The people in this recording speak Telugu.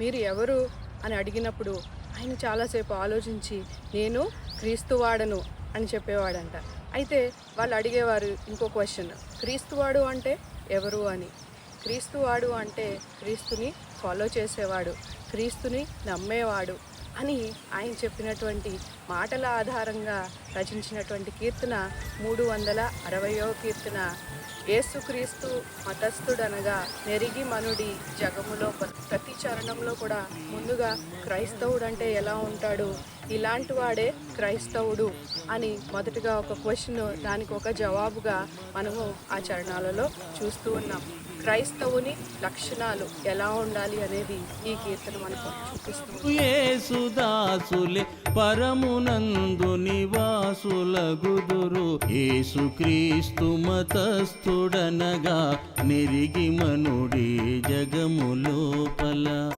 మీరు ఎవరు అని అడిగినప్పుడు ఆయన చాలాసేపు ఆలోచించి నేను క్రీస్తువాడను అని చెప్పేవాడంట. అయితే వాళ్ళు అడిగేవారు ఇంకో క్వశ్చన్ క్రీస్తువాడు అంటే ఎవరు అని? క్రీస్తువాడు అంటే క్రీస్తుని ఫాలో చేసేవాడు క్రీస్తుని నమ్మేవాడు అని ఆయన చెప్పినటువంటి మాటల ఆధారంగా రచించినటువంటి కీర్తన మూడు వందల అరవయో కీర్తన. యేసుక్రీస్తు మతస్థుడనగా నెరిగి మనుడి జగములో ప్రతి చరణంలో కూడా ముందుగా క్రైస్తవుడు అంటే ఎలా ఉంటాడు? ఇలాంటి వాడే క్రైస్తవుడు అని మొదటగా ఒక క్వశ్చన్ దానికి ఒక జవాబుగా మనము ఆ చరణాలలో చూస్తూ ఉన్నాం. క్రైస్తవుని లక్షణాలు ఎలా ఉండాలి అనేది ఈ కీర్తన మనకు చూపిస్తుంది. పరమునందు నివాసుల గుదురు ఏసుక్రీస్తు మతస్థుడనగా నిరిగి మనుడి జగములోపల